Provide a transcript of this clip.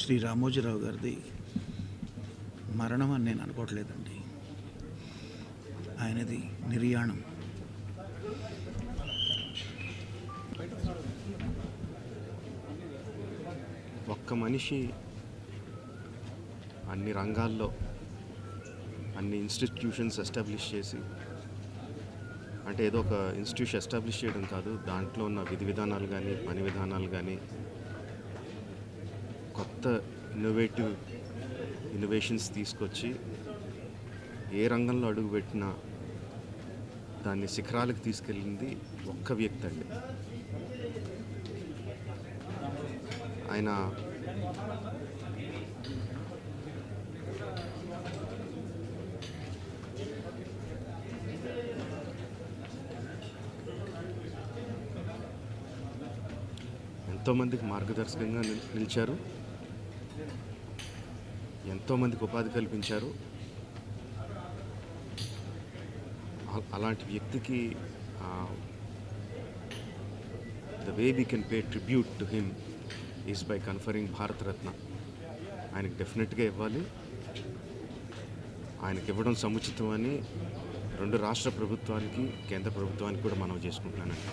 శ్రీ రామోజీరావు గారిది మరణం అని నేను అనుకోవట్లేదండి. ఆయనది నిర్యాణం. ఒక్క మనిషి అన్ని రంగాల్లో అన్ని ఇన్స్టిట్యూషన్స్ ఎస్టాబ్లిష్ చేసి అంటే ఏదో ఒక ఇన్స్టిట్యూషన్ ఎస్టాబ్లిష్ చేయడం కాదు దాంట్లో ఉన్న విధి విధానాలు కానీ పని విధానాలు కానీ కొత్త ఇన్నోవేటివ్ ఇన్నోవేషన్స్ తీసుకొచ్చి ఏ రంగంలో అడుగుపెట్టినా దాన్ని శిఖరాలకు తీసుకెళ్ళింది ఒక్క వ్యక్తి అండి. ఆయన ఎంతోమందికి మార్గదర్శకంగా నిల్- నిలిచారు. ఎంతోమందికి ఉపాధి కల్పించారు. అలాంటి వ్యక్తికి the way we can pay tribute to him is by conferring Bharat Ratna. ఆయనకి డెఫినెట్గా ఇవ్వాలి. ఆయనకి ఇవ్వడం సముచితం అని రెండు రాష్ట్ర ప్రభుత్వానికి కేంద్ర ప్రభుత్వానికి కూడా మనం చేసుకుంటున్నానండి.